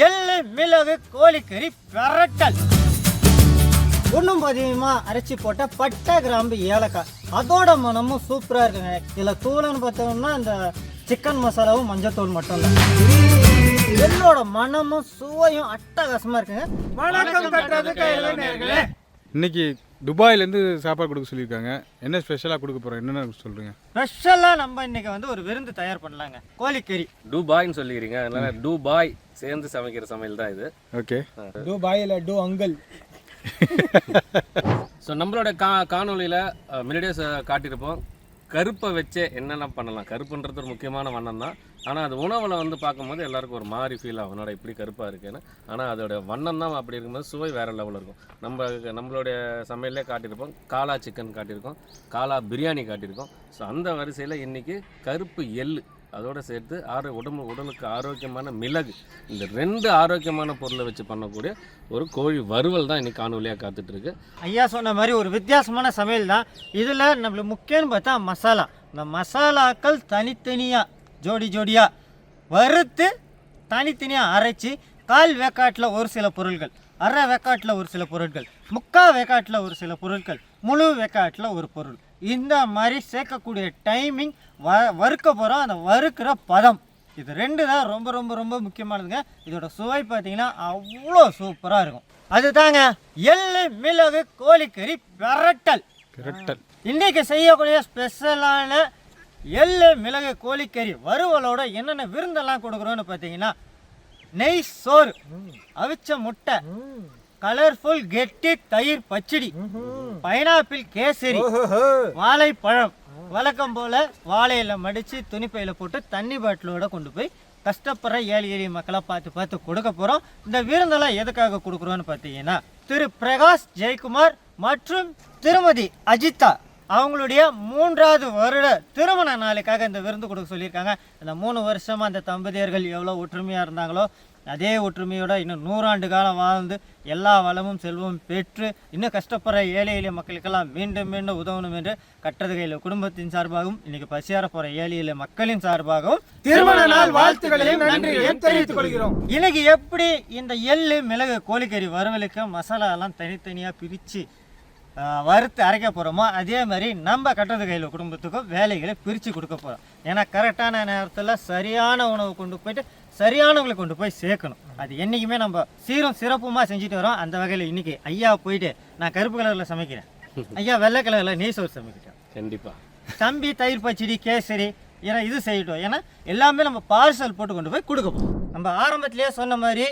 எள்ளு மிளகு கோழிக்கறி பிரட்டல். ஒன்றும் பதிகமாக அரைச்சி போட்ட பட்டை கிராம்பு ஏலக்காய். அதோட மனமும் சூப்பராக இருக்குங்க. இதில் தூளன்னு பார்த்தோம்னா இந்த சிக்கன் மசாலாவும் மஞ்சத்தூள் மட்டும் இல்லை எள்ளோட மனமும் சுவையும் அட்டகாசமாக இருக்குங்க. வணக்கம் கட்டுறது கையில் நேர்களே இன்னைக்கு துபாயிலேருந்து சாப்பாடு கொடுக்க சொல்லியிருக்காங்க. என்ன ஸ்பெஷலாக கொடுக்க போகிறோம் என்னென்ன சொல்கிறீங்க ஸ்பெஷலாக நம்ம இன்னைக்கு வந்து ஒரு விருந்து தயார் பண்ணலாங்க. கோழிக்கறி. டூபாய்னு சொல்லிக்கிறீங்க. அதனால டூபாய் சேர்ந்து சமைக்கிற சமையல் தான் இது. ஓகே. டூ பாய் இல்லை டூ அங்கிள் ஸோ நம்மளோட கா காணொலியில் முன்னாடியே ச- காட்டியிருப்போம். கருப்பை வச்சே என்னென்ன பண்ணலாம்? கருப்புன்றது ஒரு முக்கியமான வண்ணம் தான். ஆனால் அது உணவில் வந்து பார்க்கும்போது எல்லாருக்கும் ஒரு மாதிரி ஃபீல் ஆகும். என்னோட இப்படி கருப்பாக இருக்குன்னு. ஆனால் அதோட வண்ணம் தான் அப்படி இருக்கும்போது சுவை வேறு லெவலில் இருக்கும். நம்ம நம்மளுடைய சமையல்லே காட்டியிருப்போம். காலா சிக்கன் காட்டியிருக்கோம். காலா பிரியாணி காட்டியிருக்கோம். ஸோ அந்த வரிசையில் இன்றைக்கி கருப்பு எள்ளு. அதோடு சேர்த்து ஆறு உடம்பு உடலுக்கு ஆரோக்கியமான மிளகு இந்த ரெண்டு ஆரோக்கியமான பொருளை வச்சு பண்ணக்கூடிய ஒரு கோழி வறுவல் தான் இன்றைக்கி காணொலியாக காத்துட்ருக்கு. ஐயா சொன்ன மாதிரி ஒரு வித்தியாசமான சமையல் தான். இதில் நம்மளுக்கு முக்கியம்னு பார்த்தா மசாலா. இந்த மசாலாக்கள் தனித்தனியாக ஜோடி ஜோடியாக வறுத்து தனித்தனியாக அரைச்சி கால் வேக்காட்டில் ஒரு சில பொருட்கள் அரை வேக்காட்டில் ஒரு சில பொருட்கள் முக்கால் வேக்காட்டில் ஒரு சில பொருட்கள் முழு வேக்காட்டில் ஒரு பொருள். இந்த மாதிரி சேர்க்கக்கூடிய டைமிங் வ வறுக்க போகிறோம் அந்த வறுக்கிற பதம். இது ரெண்டு தான் ரொம்ப ரொம்ப ரொம்ப முக்கியமானதுங்க. இதோட சுவை பார்த்தீங்கன்னா அவ்வளோ சூப்பராக இருக்கும். அதுதாங்க எள்ளு மிளகு கோழிக்கறி பிரட்டல். கரெக்டல் இன்னைக்கு செய்யக்கூடிய ஸ்பெஷலான எள்ளு மிளகு கோழிக்கறி வறுவலோட என்னென்ன விருந்தெல்லாம் கொடுக்குறோன்னு பார்த்தீங்கன்னா நெய் சோறு. அவிச்ச முட்டை. கலர்ஃபுல் கெட்டி தயிர் பச்சடி. பைனாப்பிள் கேசரி. வாழைப்பழம். வழக்கம் போல வாழையில மடிச்சு துணிப்பையில போட்டு தண்ணி பாட்டிலோட கொண்டு போய் கஷ்டப்படுற ஏழை எளிய மக்களை பார்த்து பார்த்து கொடுக்க போறோம். இந்த விருந்தெல்லாம் எதுக்காக கொடுக்குறோன்னு பார்த்தீங்கன்னா திரு பிரகாஷ் ஜெயக்குமார் மற்றும் திருமதி அஜிதா. அவங்களுடைய மூன்றாவது வருட திருமண நாளுக்காக இந்த விருந்து கொடுக்க சொல்லியிருக்காங்க. இந்த மூணு வருஷமா அந்த தம்பதியர்கள் எவ்வளோ ஒற்றுமையாக இருந்தாங்களோ அதே ஒற்றுமையோட இன்னும் நூறாண்டு காலம் வாழ்ந்து எல்லா வளமும் செல்வமும் பெற்று இன்னும் கஷ்டப்படுற ஏழை எளிய மக்களுக்கெல்லாம் மீண்டும் மீண்டும் உதவணும் என்று கட்டது கையில் குடும்பத்தின் சார்பாகவும் இன்னைக்கு பசியார போற ஏழை எளிய மக்களின் சார்பாகவும் திருமண நாள் வாழ்த்துக்களையும் நன்றிகளையும் தெரிவித்துக் கொள்கிறோம். இன்னைக்கு எப்படி இந்த எள்ளு மிளகு கோழிக்கறி வறுவலுக்கு மசாலா எல்லாம் தனித்தனியாக பிரித்து வறுத்து அரைக்க போகிறோமோ அதே மாதிரி நம்ம கட்டுறது கையில் குடும்பத்துக்கும் வேலைகளை பிரித்து கொடுக்க போகிறோம் ஏன்னா கரெக்டான நேரத்தில் சரியான உணவு கொண்டு போயிட்டு சரியானவங்களை கொண்டு போய் சேர்க்கணும். அது என்றைக்குமே நம்ம சீரும் சிறப்புமாக செஞ்சுட்டு வரோம். அந்த வகையில் இன்னைக்கு ஐயா போயிட்டு நான் கருப்பு கலரில் சமைக்கிறேன். ஐயா வெள்ளை கலரில் நெய் சோறு சமைக்கிறேன் கண்டிப்பாக தம்பி தயிர் பச்சடி கேசரி ஏன்னா இது செய்யட்டும். ஏன்னா எல்லாமே நம்ம பார்சல் போட்டு கொண்டு போய் கொடுக்க போகிறோம் நம்ம ஆரம்பத்திலேயே சொன்ன மாதிரி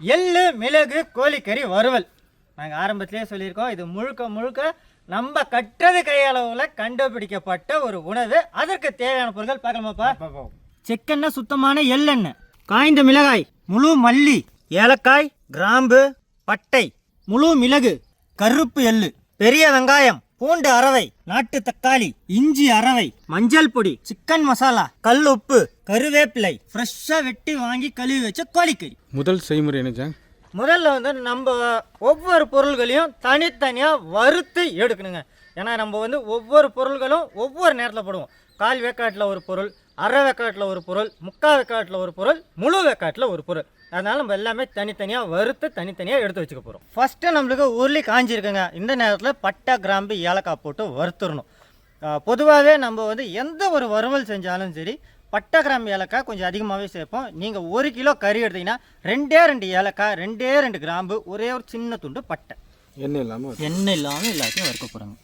எள்ளு மிளகு கோழிக்கறி வறுவல். நாங்கள் ஆரம்பத்திலேயே சொல்லியிருக்கோம். இது முழுக்க முழுக்க நம்ம கட்டது கையளவில் கண்டுபிடிக்கப்பட்ட ஒரு உணவு. அதற்கு தேவையான பொருட்கள் பார்க்கலாமாப்பா? செக்கெண்ணெய் சுத்தமான எள்ளெண்ணெய். காய்ந்த மிளகாய் முழு மல்லி ஏலக்காய் கிராம்பு பட்டை முழு மிளகு கருப்பு எள்ளு பெரிய வெங்காயம் பூண்டு அரவை நாட்டு தக்காளி இஞ்சி அரவை மஞ்சள் பொடி சிக்கன் மசாலா கல் உப்பு கருவேப்பிலை ஃப்ரெஷ்ஷாக வெட்டி வாங்கி கழுவி வச்ச கோழிக்கறி. முதல் செய்முறை என்ன முதல்ல வந்து நம்ம ஒவ்வொரு பொருள்களையும் தனித்தனியாக வறுத்து எடுக்கணுங்க. ஏன்னா நம்ம வந்து ஒவ்வொரு பொருள்களும் ஒவ்வொரு நேரத்தில் போடுவோம். கால் வேக்காட்டில் ஒரு பொருள் அரை வேக்காட்டில் ஒரு பொருள் முக்கால் வேக்காட்டில் ஒரு பொருள் முழு வேக்காட்டில் ஒரு பொருள். அதனால நம்ம எல்லாமே தனித்தனியாக வறுத்து தனித்தனியாக எடுத்து வச்சுக்க போகிறோம் ஃபஸ்ட்டு நம்மளுக்கு உருளி காஞ்சிருக்குங்க. இந்த நேரத்தில் பட்டை கிராம்பு ஏலக்காய் போட்டு வறுத்துடணும். பொதுவாகவே நம்ம வந்து எந்த ஒரு வறுவல் செஞ்சாலும் சரி பட்டை கிராம்பு ஏலக்காய் கொஞ்சம் அதிகமாகவே சேர்ப்போம். நீங்கள் ஒரு கிலோ கறி எடுத்தீங்கன்னா ரெண்டே ரெண்டு ஏலக்காய் ரெண்டே ரெண்டு கிராம்பு ஒரே ஒரு சின்ன துண்டு பட்டை. எண்ணெய் இல்லாமல் எண்ணெய் இல்லாமல் எல்லாத்தையும் வறுக்க போகிறாங்க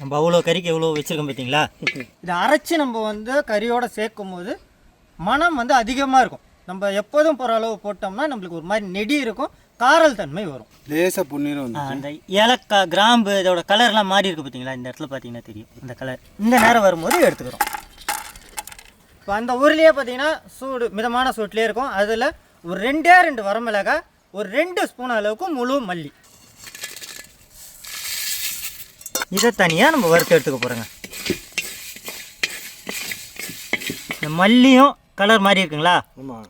நம்ம அவ்வளோ கறிக்கு எவ்வளோ வச்சுருக்கோம் பார்த்தீங்களா இதை அரைச்சி நம்ம வந்து கறியோட சேர்க்கும் போது மனம் வந்து அதிகமாக இருக்கும். நம்ம எப்போதும் போகிற அளவு போட்டோம்னா நம்மளுக்கு ஒரு மாதிரி நெடி இருக்கும் காரல் தன்மை வரும். லேசா பொன்னிறம் வந்து அந்த ஏலக்காய் கிராம்பு இதோட கலர்லாம் மாறி இருக்கு பார்த்தீங்களா இந்த இடத்துல பார்த்தீங்கன்னா தெரியும். இந்த கலர் இந்த நேரம் வரும்போது எடுத்துக்கிறோம். இப்போ அந்த ஊர்லேயே பார்த்தீங்கன்னா சூடு மிதமான சூட்லேயே இருக்கும். அதில் ஒரு ரெண்டே ரெண்டு வரமிளகாய் ஒரு ரெண்டு ஸ்பூன் அளவுக்கு முழு மல்லி. இதை தனியாக நம்ம வறுத்து எடுத்துக்க போகிறோங்க இந்த மல்லியும் கலர் மாதிரி இருக்குங்களா?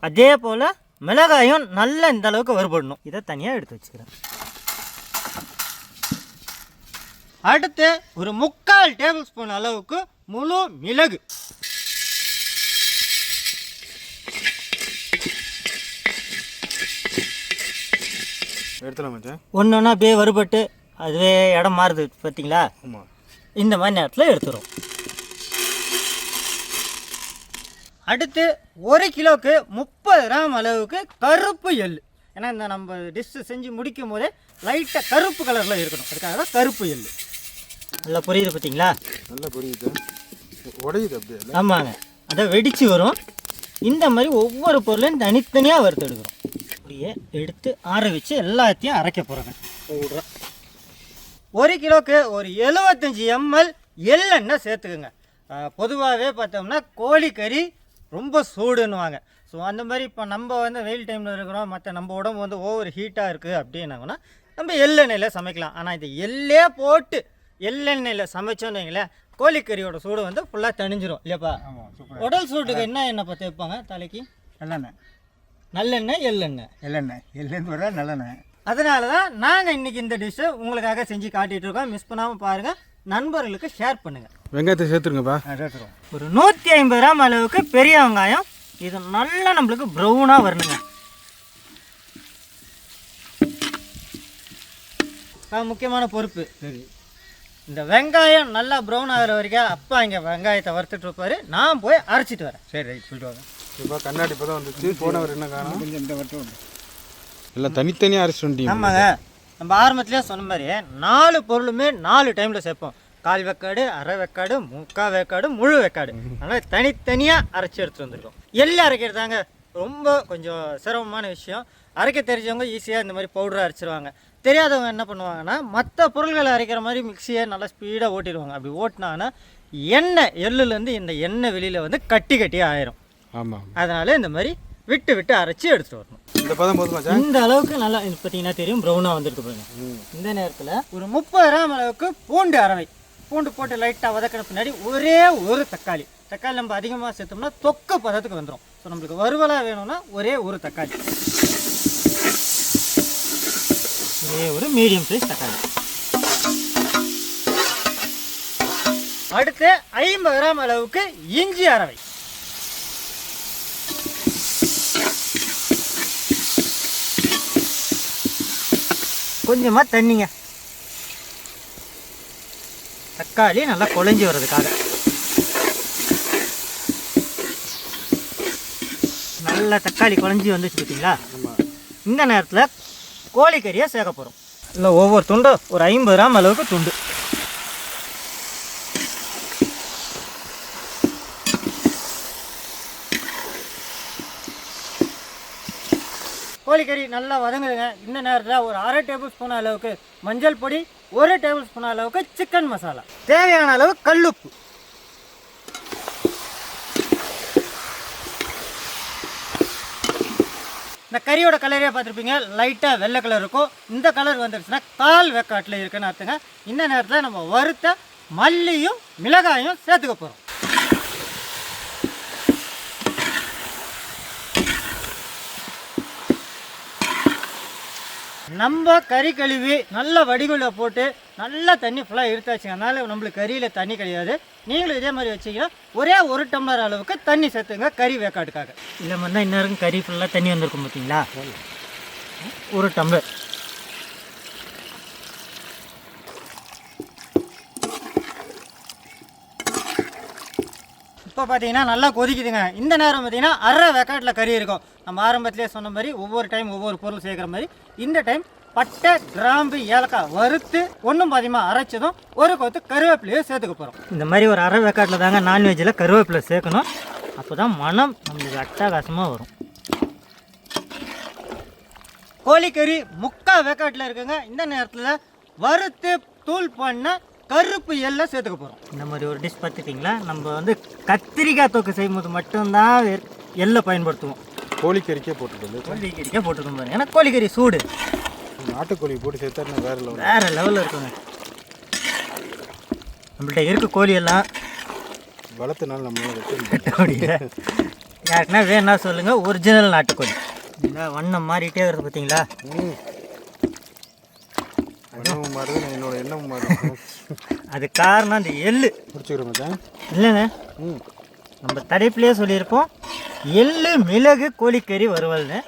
அதே போல் மிளகாயும் நல்லா இந்த அளவுக்கு வறுபடணும். இதை தனியாக எடுத்து வச்சுக்கிறேன். அடுத்து ஒரு முக்கால் டேபிள் ஸ்பூன் அளவுக்கு முழு மிளகு. எடுத்துலாம் ஒன்று ஒன்றா அப்படியே வறுபட்டு அதுவே இடம் மாறுது பார்த்தீங்களா இந்த மாதிரி நேரத்தில் எடுத்துரும். அடுத்து ஒரு கிலோவுக்கு முப்பது கிராம் அளவுக்கு கருப்பு எள்ளு ஏன்னா இந்த நம்ம டிஷ்ஷு செஞ்சு முடிக்கும் போதே லைட்டாக கருப்பு கலரில் இருக்கணும். அதுக்காக தான் கருப்பு எள்ளு நல்லா புரியுது பார்த்தீங்களா நல்லா புரியுது. உடையுது அப்படியே ஆமாங்க. அதை வெடித்து வரும். இந்த மாதிரி ஒவ்வொரு பொருளையும் தனித்தனியாக வறுத்து எடுக்கிறோம். அப்படியே எடுத்து ஆற வச்சு எல்லாத்தையும் அரைக்க போகிறோங்க பவுடராக ஒரு கிலோக்கு ஒரு எழுபத்தஞ்சி எம்எல் எள்ளெண்ணெய் சேர்த்துக்குங்க. பொதுவாகவே பார்த்தோம்னா கோழிக்கறி ரொம்ப சூடுன்னுவாங்க. ஸோ அந்த மாதிரி இப்போ நம்ம வந்து வெயில் டைமில் இருக்கிறோம். மற்ற நம்ம உடம்பு வந்து ஓவர் ஹீட்டாக இருக்குது அப்படின்னாங்கன்னா நம்ம எள்ளெண்ணெயில் சமைக்கலாம். ஆனால் இது எள்ளே போட்டு எள்ளெண்ணெயில் சமைச்சோன்னு வைங்களேன் கோழிக்கறியோட சூடு வந்து ஃபுல்லாக தணிஞ்சிரும் இல்லையாப்பா? உடல் சூட்டுக்கு என்ன எண்ணெய் பற்றி வைப்பாங்க தலைக்கு? நல்லெண்ணெய். நல்லெண்ணெய் எள்ளெண்ணெய். எள்ளெண்ணெய். வர நல்லெண்ணெய். அதனால தான் நாங்கள் இன்றைக்கி இந்த டிஷ்ஷை உங்களுக்காக செஞ்சு காட்டிகிட்டு இருக்கோம். மிஸ் பண்ணாமல் பாருங்கள் நண்பர்களுக்கு ஷேர் பண்ணுங்கள் வெங்காயத்தை சேர்த்துருங்கப்பா. சேர்த்துருவோம். ஒரு நூற்றி ஐம்பது கிராம் அளவுக்கு பெரிய வெங்காயம். இது நல்லா நம்மளுக்கு ப்ரௌனாக வரணுங்க. முக்கியமான பொறுப்பு. சரி. இந்த வெங்காயம் நல்லா ப்ரௌன் ஆகிற வரைக்கும் அப்பா இங்கே வெங்காயத்தை வறுத்துட்டு இருப்பாரு. நான் போய் அரைச்சிட்டு வரேன். சரி ரைட் போயிட்டு வாங்க. இப்போ கண்ணாடி இப்போ தான் வந்துச்சு. போனவர் என்ன காணும்? கொஞ்சம் இந்த வட்டம் எல்லாம் தனித்தனியாக அரைச்சிட்டு வந்துட்டீங்க ஆமாங்க நம்ம ஆரம்பத்திலே சொன்ன மாதிரி நாலு பொருளுமே நாலு டைமில் சேர்ப்போம். கால் வெக்காடு அரை வெக்காடு முக்கால் வெக்காடு முழு வெக்காடு. அதனால் தனித்தனியாக அரைச்சி எடுத்துட்டு வந்திருக்கோம். எள்ளு அரைக்கிறதாங்க ரொம்ப கொஞ்சம் சிரமமான விஷயம். அரைக்க தெரிஞ்சவங்க ஈஸியாக இந்த மாதிரி பவுடரை அரைச்சிருவாங்க. தெரியாதவங்க என்ன பண்ணுவாங்கன்னா மற்ற பொருள்களை அரைக்கிற மாதிரி மிக்சியை நல்லா ஸ்பீடாக ஓட்டிடுவாங்க. அப்படி ஓட்டினாங்கன்னா எண்ணெய் எள்ளுலேருந்து இந்த எண்ணெய் வெளியில் வந்து கட்டி கட்டியாக ஆயிரும். ஆமாம் அதனால் இந்த மாதிரி விட்டு விட்டு அரைச்சி எடுத்துகிட்டு வரணும். இந்த பதம் போதும் இந்த அளவுக்கு நல்லா பார்த்தீங்கன்னா தெரியும் ப்ரௌனாக வந்துருக்கு பாருங்க. இந்த நேரத்தில் ஒரு முப்பது கிராம் அளவுக்கு பூண்டு அரவை. பூண்டு போட்டு லைட்டாக வதக்கின பின்னாடி ஒரே ஒரு தக்காளி. தக்காளி நம்ம அதிகமாக சேர்த்தோம்னா தொக்கு பதத்துக்கு வந்துடும் ஸோ நம்மளுக்கு வறுவலாக வேணும்னா ஒரே ஒரு தக்காளி. ஒரே ஒரு மீடியம் சைஸ் தக்காளி. அடுத்து ஐம்பது கிராம் அளவுக்கு இஞ்சி அரவை. கொஞ்சமாக தண்ணிங்க. தக்காளி நல்லா குழஞ்சி வர்றதுக்காக. நல்லா தக்காளி குழஞ்சி வந்துச்சு பார்த்தீங்களா இந்த நேரத்தில் கோழிக்கறியை சேர்க்க போகிறோம் இல்லை ஒவ்வொரு துண்டும் ஒரு ஐம்பது கிராம் அளவுக்கு துண்டு. கோழிக்கறி நல்லா வதங்குதுங்க. இந்த நேரத்தில் ஒரு அரை டேபிள் ஸ்பூன் அளவுக்கு மஞ்சள் பொடி ஒரு டேபிள் ஸ்பூன் அளவுக்கு சிக்கன் மசாலா. தேவையான அளவு கல்லுப்பு. இந்த கறியோட கலரே பார்த்துருப்பீங்க. லைட்டாக வெள்ளை கலர் இருக்கும். இந்த கலர் வந்துருச்சுன்னா கால் வெக்காட்டில் இருக்குன்னு அர்த்தங்க. இந்த நேரத்தில் நம்ம வறுத்த மல்லியும் மிளகாயும் சேர்த்துக்க போகிறோம் நம்ம கறி கழுவி நல்ல வடிகுள்ள போட்டு நல்லா தண்ணி ஃபுல்லாக எடுத்தாச்சுங்க. அதனால நம்மளுக்கு கறியில் தண்ணி கிடையாது. நீங்களும் இதே மாதிரி வச்சீங்கன்னா ஒரே ஒரு டம்ளர் அளவுக்கு தண்ணி சேர்த்துங்க கறி வேக்காட்டுக்காக. இல்லை மாதிரி தான் இன்னும் கறி ஃபுல்லாக தண்ணி வந்திருக்கும் பார்த்தீங்களா ஒரு டம்ளர். இப்போ பார்த்தீங்கன்னா நல்லா கொதிக்குதுங்க. இந்த நேரம் பார்த்தீங்கன்னா அரை வெக்காட்டில் கறி இருக்கும். நம்ம ஆரம்பத்திலே சொன்ன மாதிரி ஒவ்வொரு டைம் ஒவ்வொரு பொருள் சேர்க்குற மாதிரி இந்த டைம் பட்டை கிராம்பு ஏலக்காய் வறுத்து ஒன்றும் பாதிமா அரைச்சதும் ஒரு கொத்து கருவேப்பிலையும் சேர்த்துக்க போகிறோம் இந்த மாதிரி ஒரு அரை வெக்காட்டில் தாங்க நான்வெஜ்ஜில் கருவேப்பிலை சேர்க்கணும். அப்போ தான் மனம் நம்மளுக்கு அட்டகாசமாக வரும். கோழிக்கறி முக்கா வேக்காட்டில் இருக்குங்க. இந்த நேரத்தில் வறுத்து தூள் பண்ண கருப்பு எல்லை சேர்த்துக்க போகிறோம் இந்த மாதிரி ஒரு டிஷ் பார்த்துட்டிங்களா? நம்ம வந்து கத்திரிக்காய் தொக்கு செய்யும்போது மட்டும்தான் எள்ளை பயன்படுத்துவோம். கோழிக்கறிக்கே போட்டுக்கொள்ளு கோழிக்கறிக்கே போட்டுருக்கோம் பாருங்க. ஏன்னா கோழிக்கறி சூடு. நாட்டுக்கோழி போட்டு சேர்த்தா வேற லெவல் வேற லெவலில் இருக்குங்க. நம்மள்ட்ட இருக்கு கோழி எல்லாம். வளர்த்தனால அப்படியே யாருக்குன்னா வேணா சொல்லுங்க ஒரிஜினல் நாட்டுக்கோழி. இந்த வண்ணம் மாறிட்டே வருது பார்த்தீங்களா எண்ணமும் மாறுது என்னோட எண்ணமும் மாறுது. அது காரணம் அந்த எள்ளு. முடிச்சுக்கிறேன் மச்சான். இல்லைங்க ம். நம்ம தடைப்புலேயே சொல்லியிருப்போம் எள்ளு மிளகு கோழிக்கறி வறுவல்னு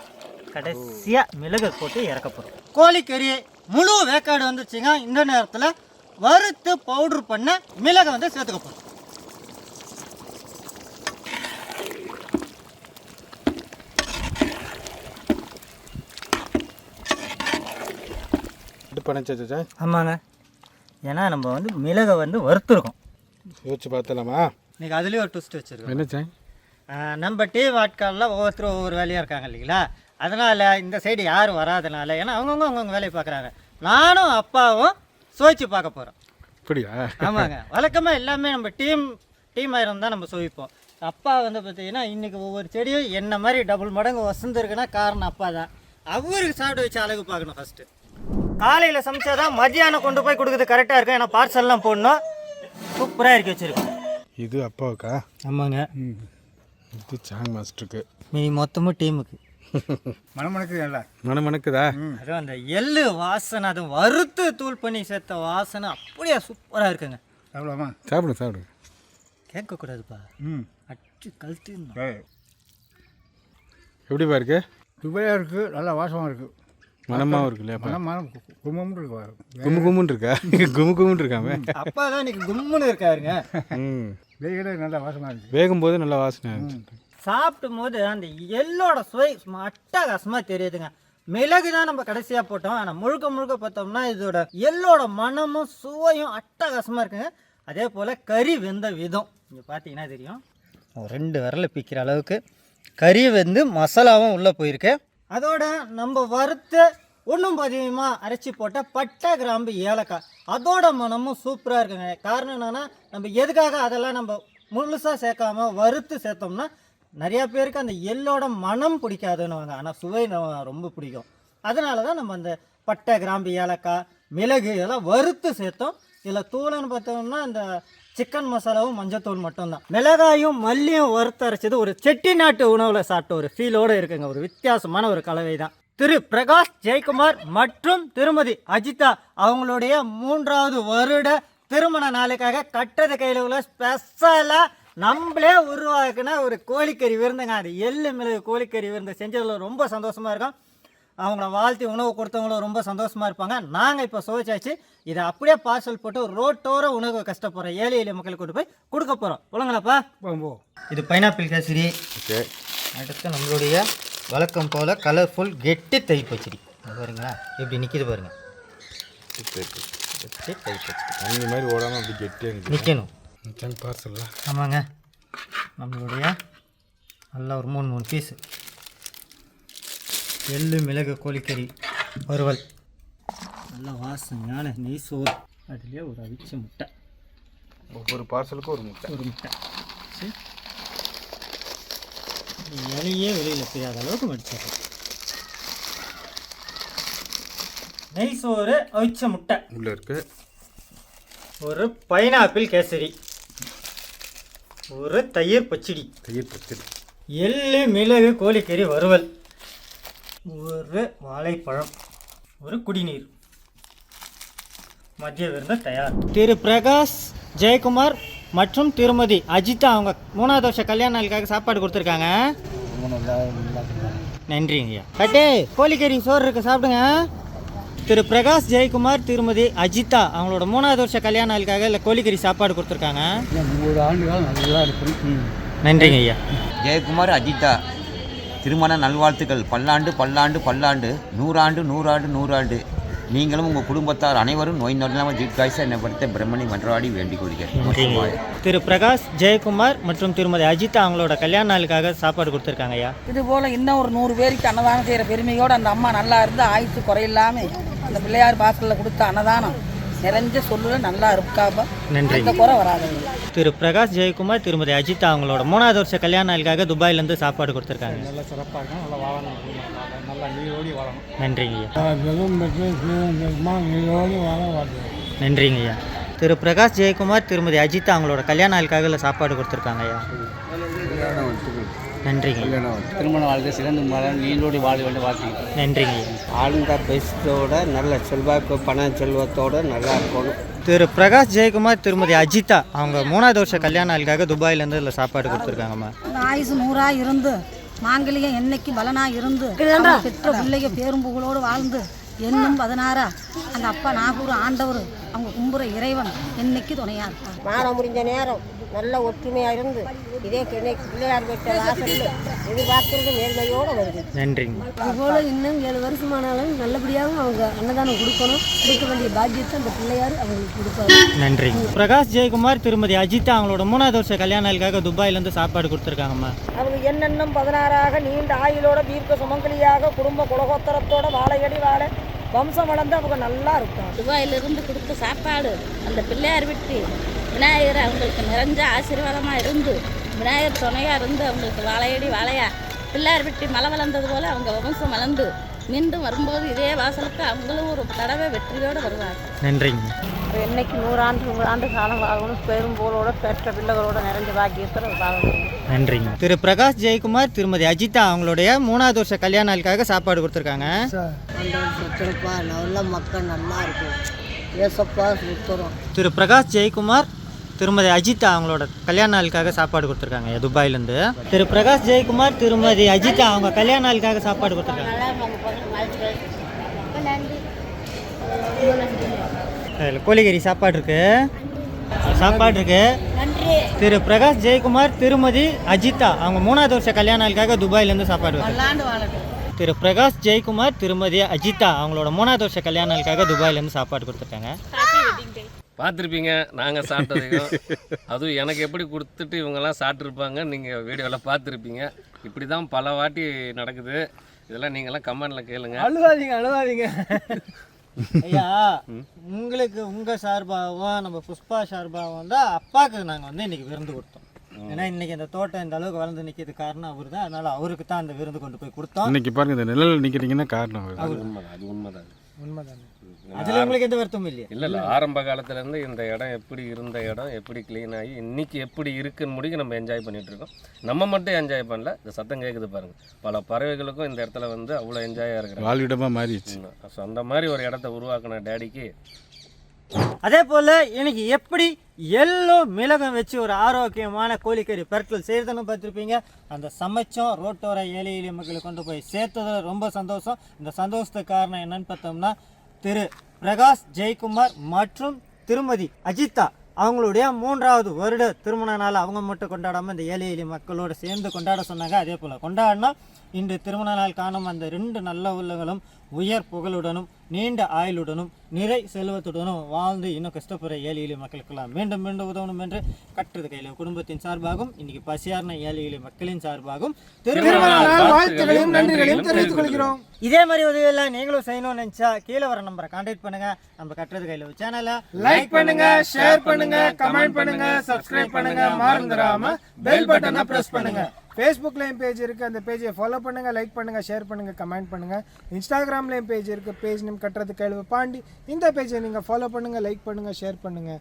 கடைசியாக மிளகு போட்டு இறக்க போகிறோம் கோழிக்கறி முழு வேக்காடு வந்துச்சுங்க. இந்த நேரத்தில் வறுத்து பவுடர் பண்ண மிளகை வந்து சேர்த்துக்க போகிறோம் பண்ணச்சாச்சா ஆமாங்க. ஏன்னா நம்ம வந்து மிளகை வந்து வறுத்துருக்கோம். யோசிச்சு பார்த்தலாமா இன்னைக்கு அதுலேயும் ஒரு ட்விஸ்ட் வச்சுருக்கோம். என்னச்சா? ஆஹ் நம்ம டீ வாட்காலில் ஒவ்வொருத்தரும் ஒவ்வொரு வேலையாக இருக்காங்க இல்லைங்களா? அதனால் இந்த சைடு யாரும் வராதனால ஏன்னா அவங்கவுங்க அவங்கவுங்க வேலையை பார்க்குறாங்க. நானும் அப்பாவும் சுவைச்சு பார்க்க போகிறோம் அப்படியா? ஆமாங்க. வழக்கமாக எல்லாமே நம்ம டீம் டீம் ஆயிரம் தான் நம்ம சுவைப்போம் அப்பா வந்து பார்த்தீங்கன்னா இன்றைக்கி ஒவ்வொரு செடியும் என்ன மாதிரி டபுள் மடங்கு வசந்துருக்குன்னா காரணம் அப்பா தான். அவருக்கு சாப்பிட வச்சு அழகு பார்க்கணும் ஃபஸ்ட்டு காலையில் சமைச்சாதான் மதியானம் கொண்டு போய் கொடுக்குறது கரெக்டாக இருக்கும் ஏன்னா பார்சல்லாம் போடணும். சூப்பராக இறக்கி வச்சுருக்கோம். இது அப்பாவுக்கா? ஆமாங்க. இது சாங் மாஸ்டருக்கு. மீ மொத்தமும் டீமுக்கு. மணமணக்கு நல்லா மனம் மணக்குதா அதுவும் அந்த எள்ளு வாசனை அது வறுத்து தூள் பண்ணி சேர்த்த வாசனை அப்படியே சூப்பராக இருக்குங்க. சாப்பிடலாமா? சாப்பிடுங்க சாப்பிடுங்க கேட்கக்கூடாதுப்பா. ம். அச்சு கழுத்து எப்படிப்பா இருக்கு? சுவையாக இருக்குது நல்லா வாசமாக இருக்குது மனமாவும் இருக்கு இல்லையாப்பா? மனம் மனம் கும்பம் இருக்கு கும்மு கும்முன்னு இருக்கா? கும்மு கும்முன்னு இருக்காம? அப்பா தான் இன்னைக்கு கும்முன்னு இருக்காருங்க. ம். நல்லா வாசமாக இருக்குது வேகும் போது நல்லா வாசனை இருந்துச்சு. சாப்பிடும் போது அந்த எள்ளோட சுவை சும்மா அட்டகாசமாக தெரியுதுங்க. மிளகு தான் நம்ம கடைசியாக போட்டோம். ஆனால் முழுக்க முழுக்க பார்த்தோம்னா இதோட எள்ளோட மனமும் சுவையும் அட்டகாசமாக இருக்குங்க. அதே போல் கறி வெந்த விதம். இங்கே பார்த்தீங்கன்னா தெரியும். ரெண்டு விரல பிக்கிற அளவுக்கு கறி வெந்து மசாலாவும் உள்ளே போயிருக்கு. அதோட நம்ம வறுத்த ஒன்றும் பதிகமாக அரைச்சி போட்ட பட்டை கிராம்பு ஏலக்காய். அதோட மனமும் சூப்பராக இருக்குங்க. காரணம் என்னென்னா நம்ம எதுக்காக அதெல்லாம் நம்ம முழுசாக சேர்க்காம வறுத்து சேர்த்தோம்னா நிறையா பேருக்கு அந்த எள்ளோட மனம் பிடிக்காதுன்னுவாங்க. ஆனால் சுவை நம்ம ரொம்ப பிடிக்கும். அதனால தான் நம்ம அந்த பட்டை கிராம்பு ஏலக்காய் மிளகு இதெல்லாம் வறுத்து சேர்த்தோம். இதில் தூளன்னு பார்த்தோம்னா அந்த சிக்கன் மசாலாவும் மஞ்சத்தூள் மட்டும்தான். மிளகாயும் மல்லியும் வறுத்து அரைச்சது ஒரு செட்டிநாட்டு உணவில் சாப்பிட்ட ஒரு ஃபீலோடு இருக்குங்க. ஒரு வித்தியாசமான ஒரு கலவை தான் திரு பிரகாஷ் ஜெயக்குமார் மற்றும் திருமதி அஜிதா அவங்களுடைய மூன்றாவது வருட திருமண நாளுக்காக கட்டது கையில் உள்ள ஸ்பெஷலாக நம்மளே உருவாக்குன ஒரு கோழிக்கறி விருந்துங்க. அது எள்ளு மிளகு கோழிக்கறி விருந்து. செஞ்சதில் ரொம்ப சந்தோஷமாக இருக்கும். அவங்கள வாழ்த்தி உணவு கொடுத்தவங்களும் ரொம்ப சந்தோஷமாக இருப்பாங்க. நாங்கள் இப்போ சுவைச்சாச்சு இதை அப்படியே பார்சல் போட்டு ரோட்டோர உணவு கஷ்டப்படுற ஏழை எளிய மக்களுக்கு கொண்டு போய் கொடுக்க போகிறோம் ஒழுங்களாப்பா போகும் போ இது பைனாப்பிள் கேசரி. அடுத்து நம்மளுடைய வழக்கம் போல் கலர்ஃபுல் கெட்டி தயிர் பச்சடி பாருங்களா எப்படி நிற்கிது பாருங்க. கெட்டி பச்சடி அந்த மாதிரி ஓடாமல் அப்படி இருக்கு நிற்கணும் மச்சான் பார்சல்ல ஆமாங்க. நம்மளுடைய நல்லா ஒரு மூணு மூணு பீஸு எள்ளு மிளகு கோழிக்கறி வறுவல். நல்லா வாசனையான நெய் சோறு. அதுலேயே ஒரு அவிச்ச முட்டை. ஒவ்வொரு பார்சலுக்கும் ஒரு முட்டை. ஒரு முட்டை சரி. இந்த இலையே வெளியில் தெரியாத அளவுக்கு மடிச்சிடலாம் நெய் சோறு அவிச்ச முட்டை. உள்ளே இருக்கு. ஒரு பைனாப்பிள் கேசரி. ஒரு தயிர் பச்சடி. தயிர் பச்சடி. எள்ளு மிளகு கோழிக்கறி வறுவல். ஒரு வாழைப்பழம். ஒரு குடிநீர். மதிய விருந்து தயார். திரு பிரகாஷ் ஜெயக்குமார் மற்றும் திருமதி அஜிதா அவங்க மூணாவது வருஷம் கல்யாண நாளுக்காக சாப்பாடு கொடுத்துருக்காங்க. நன்றிங்கய்யா. கட்டே கோழிக்கறி சோறு இருக்கு சாப்பிடுங்க. திரு பிரகாஷ் ஜெயக்குமார் திருமதி அஜிதா அவங்களோட மூணாவது வருஷ கல்யாண நாளுக்காக இல்லை கோழிக்கறி சாப்பாடு கொடுத்துருக்காங்க. ஒரு ஆண்டு நல்லா இருக்கும் நன்றிங்க ஐயா ஜெயக்குமார் அஜிதா திருமண நல்வாழ்த்துக்கள். பல்லாண்டு பல்லாண்டு பல்லாண்டு நூறாண்டு நூறாண்டு நூறாண்டு. நீங்களும் உங்கள் குடும்பத்தார் அனைவரும் நோய் நொல்லாமல் தீர்க்காய்ச்ச என்னை படுத்த பிரம்மணி மன்றாடி வேண்டிக் கொள்கிறேன் திரு பிரகாஷ் ஜெயக்குமார் மற்றும் திருமதி அஜிதா அவங்களோட கல்யாண நாளுக்காக சாப்பாடு கொடுத்துருக்காங்க ஐயா. இது போல் இன்னும் ஒரு நூறு பேருக்கு அன்னதானம் செய்கிற பெருமையோடு அந்த அம்மா நல்லா இருந்து ஆயுசு குறையில்லாம அந்த பிள்ளையார் வாசலில் கொடுத்த அன்னதானம் நிறைஞ்ச சொல்லுல நல்லா இருக்காப்ப. நன்றி. எந்த குறை வராதுங்க. திரு பிரகாஷ் ஜெயக்குமார் திருமதி அஜிதா அவங்களோட மூணாவது வருஷ கல்யாண நாளுக்காக துபாயிலேருந்து சாப்பாடு கொடுத்துருக்காங்க. நல்லா சிறப்பாக நல்லா வாழணும் நல்லா நீரோடி வாழணும். நன்றிங்க ஐயா. வெறும் நீரோடி வாழ வாழ்க்கை நன்றிங்க ஐயா. திரு பிரகாஷ் ஜெயக்குமார் திருமதி அஜிதா அவங்களோட கல்யாண நாளுக்காக இல்லை சாப்பாடு கொடுத்துருக்காங்க ஐயா. நன்றிங்க திருமண வாழ்க்கை சிறந்து மலர் நீளோடி வாழ வேண்டும் வாழ்த்துக்கிறேன் நன்றிங்க ஆழ்ந்த பெஸ்டோட நல்ல செல்வாக்கு பண செல்வத்தோட நல்லா இருக்கணும். திரு பிரகாஷ் ஜெயக்குமார் திருமதி அஜிதா அவங்க மூணாவது வருஷ கல்யாண நாளுக்காக துபாயிலேருந்து இல்லை சாப்பாடு கொடுத்துருக்காங்கம்மா. ஆயுசு நூறா இருந்து. மாங்கல்யம் என்னைக்கு பலனா இருந்து பெற்ற பிள்ளைக பேரும் புகழோடு வாழ்ந்து என்னும் பதினாறா? அந்த அப்பா நாகூர் ஆண்டவர் அவங்க கும்புற இறைவன் என்னைக்கு துணையா இருப்பார்? மாற முடிஞ்ச நேரம். நல்ல ஒற்றுமையாக இருந்து இதே பிள்ளையார் பெற்ற வாசலில் எதிர்பார்க்கிறது நேர்மையோடு வருது. நன்றிங்க. இதுபோல இன்னும் ஏழு வருஷமானாலும் நல்லபடியாகவும் அவங்க அன்னதானம் கொடுக்கணும். கொடுக்க வேண்டிய பாக்கியத்தை அந்த பிள்ளையார் அவங்களுக்கு கொடுப்பாரு நன்றிங்க. பிரகாஷ் ஜெயக்குமார் திருமதி அஜிதா அவங்களோட மூணாவது வருஷ கல்யாண நாளுக்காக துபாயிலேருந்து சாப்பாடு கொடுத்துருக்காங்கம்மா. அவங்க என்னென்னும் பதினாறாக நீண்ட ஆயுளோட தீர்க்க சுமங்கலியாக குடும்ப குலகோத்தரத்தோட வாழையடி வாழை வம்சம் வளர்ந்து அவங்க நல்லா இருக்கும் துபாயிலிருந்து கொடுத்த சாப்பாடு அந்த பிள்ளையார் விட்டு விநாயகர் அவங்களுக்கு நிறைஞ்ச ஆசீர்வாதமாக இருந்து விநாயகர் துணையாக இருந்து அவங்களுக்கு வாழையடி வாழையா. பிள்ளையார் விட்டு மழை வளர்ந்தது போல் அவங்க வம்சம் வளர்ந்து மீண்டும் வரும்போது இதே வாசலுக்கு அவங்களும் ஒரு தடவை வெற்றியோடு வருவாங்க நன்றிங்க. என்னைக்கு நூறாண்டு நூறாண்டு காலம் வாழணும் பெரும் போலோட பெற்ற பிள்ளைகளோட நிறைஞ்ச பாக்கியத்தில் வாழணும். நன்றிங்க. திரு பிரகாஷ் ஜெயக்குமார் திருமதி அஜிதா அவங்களுடைய மூணாவது வருஷ கல்யாண நாளுக்காக சாப்பாடு கொடுத்துருக்காங்க. சுத்தப்பா நல்ல மக்கள் நல்லா இருக்கும் ஏசப்பா சுத்தரும் திரு பிரகாஷ் ஜெயக்குமார் திருமதி அஜிதா அவங்களோட கல்யாண நாளுக்காக சாப்பாடு கொடுத்துருக்காங்க துபாயிலேருந்து. திரு பிரகாஷ் ஜெயக்குமார் திருமதி அஜிதா அவங்க கல்யாண நாளுக்காக சாப்பாடு கொடுத்துருக்காங்க. அதில் கோழிக்கறி சாப்பாடு இருக்கு. சாப்பாடு இருக்கு. திரு பிரகாஷ் ஜெயக்குமார் திருமதி அஜிதா அவங்க மூணாவது வருஷ கல்யாண நாளுக்காக துபாயிலேருந்து சாப்பாடு திரு பிரகாஷ் ஜெயக்குமார் திருமதி அஜிதா அவங்களோட மூணாவது வருஷ கல்யாண நாளுக்காக துபாயிலேருந்து சாப்பாடு கொடுத்துருக்காங்க. பார்த்துருப்பீங்க நாங்கள் சாப்பிட்டதையும். அதுவும் எனக்கு எப்படி கொடுத்துட்டு இவங்கெல்லாம் சாப்பிட்ருப்பாங்க நீங்கள் வீடியோவில் பார்த்துருப்பீங்க. இப்படி தான் பல வாட்டி நடக்குது. இதெல்லாம் நீங்களாம் கமெண்டில் கேளுங்க. அழுவாதீங்க அழுவாதீங்க ஐயா உங்களுக்கு உங்க சார்பாகவும் நம்ம புஷ்பா சார்பாகவும் தான் அப்பாவுக்கு நாங்கள் வந்து இன்னைக்கு விருந்து கொடுத்தோம். ஏன்னா இன்னைக்கு இந்த தோட்டம் இந்த அளவுக்கு வளர்ந்து நிற்கிறது காரணம் அவர் தான் அதனால அவருக்கு தான் அந்த விருந்து கொண்டு போய் கொடுத்தோம். இன்னைக்கு பாருங்க இந்த நிழல் நிற்கிறீங்கன்னா காரணம் அவர். அது உண்மைதான் அது உண்மைதான். உண்மைதானே? அதுல உங்களுக்கு எந்த வருத்தமும் இல்லையா? இல்லை இல்லை. ஆரம்ப காலத்துலேருந்து இந்த இடம் எப்படி இருந்த இடம் எப்படி க்ளீன் ஆகி இன்னைக்கு எப்படி இருக்குன்னு முடிக்க நம்ம என்ஜாய் பண்ணிட்டு இருக்கோம். நம்ம மட்டும் என்ஜாய் பண்ணல இந்த சத்தம் கேட்குது பாருங்க. பல பறவைகளுக்கும் இந்த இடத்துல வந்து அவ்வளோ என்ஜாயாக இருக்கிறாங்க. வாழ்விடமாக மாறிடுச்சு. ஸோ அந்த மாதிரி ஒரு இடத்த உருவாக்கின டேடிக்கு அதே போல் இன்னைக்கு எப்படி எல்லோ மிளகம் வச்சு ஒரு ஆரோக்கியமான கோழிக்கறி பரட்டல் செய்கிறதுன்னு பார்த்துருப்பீங்க. அந்த சமைச்சோம் ரோட்டோர ஏழை எளிய மக்களுக்கு கொண்டு போய் சேர்த்ததில் ரொம்ப சந்தோஷம். இந்த சந்தோஷத்துக்கு காரணம் என்னன்னு பார்த்தோம்னா திரு பிரகாஷ் ஜெயக்குமார் மற்றும் திருமதி அஜிதா. அவங்களுடைய மூன்றாவது வருட திருமண நாள் அவங்க மட்டும் கொண்டாடாமல் இந்த ஏழை எளிய மக்களோடு சேர்ந்து கொண்டாட சொன்னாங்க. அதே போல் கொண்டாடினா இன்று திருமண நாள் காணும் அந்த ரெண்டு நல்ல உள்ளங்களும் உயர் புகழுடனும் நீண்ட ஆயுளுடனும் நிறை செல்வத்துடனும் வாழ்ந்து இன்னும் கஷ்டப்படுற ஏழை எளிய மக்களுக்கெல்லாம் மீண்டும் மீண்டும் உதவணும் என்று கட்டுறது கையில். குடும்பத்தின் சார்பாகவும் இன்னைக்கு பசியார்ன ஏழை எளிய மக்களின் சார்பாகவும் வாழ்த்துக்களையும் நன்றிகளையும் தெரிவித்துக் கொள்கிறோம். இதே மாதிரி உதவியெல்லாம் நீங்களும் செய்யணும்னு நினச்சா கீழே வர நம்பரை கான்டாக்ட் பண்ணுங்க. நம்ம கட்டுறது கையில் சேனலை லைக் பண்ணுங்க ஷேர் பண்ணுங்க கமெண்ட் பண்ணுங்க சப்ஸ்கிரைப் பண்ணுங்க. மறந்துடாம பெல் பட்டனை பிரஸ் பண்ணுங்க. ஃபேஸ்புக்லேயும் பேஜ் இருக்குது அந்த பேஜை ஃபாலோ பண்ணுங்கள் லைக் பண்ணுங்கள் ஷேர் பண்ணுங்கள் கமெண்ட் பண்ணுங்கள் இன்ஸ்டாகிராம்லேயும் பேஜ் இருக்குது பேஜ் நேம் கட்டுறது கேள்வி பாண்டி. இந்த பேஜை நீங்கள் ஃபாலோ பண்ணுங்கள் லைக் பண்ணுங்கள் ஷேர் பண்ணுங்கள்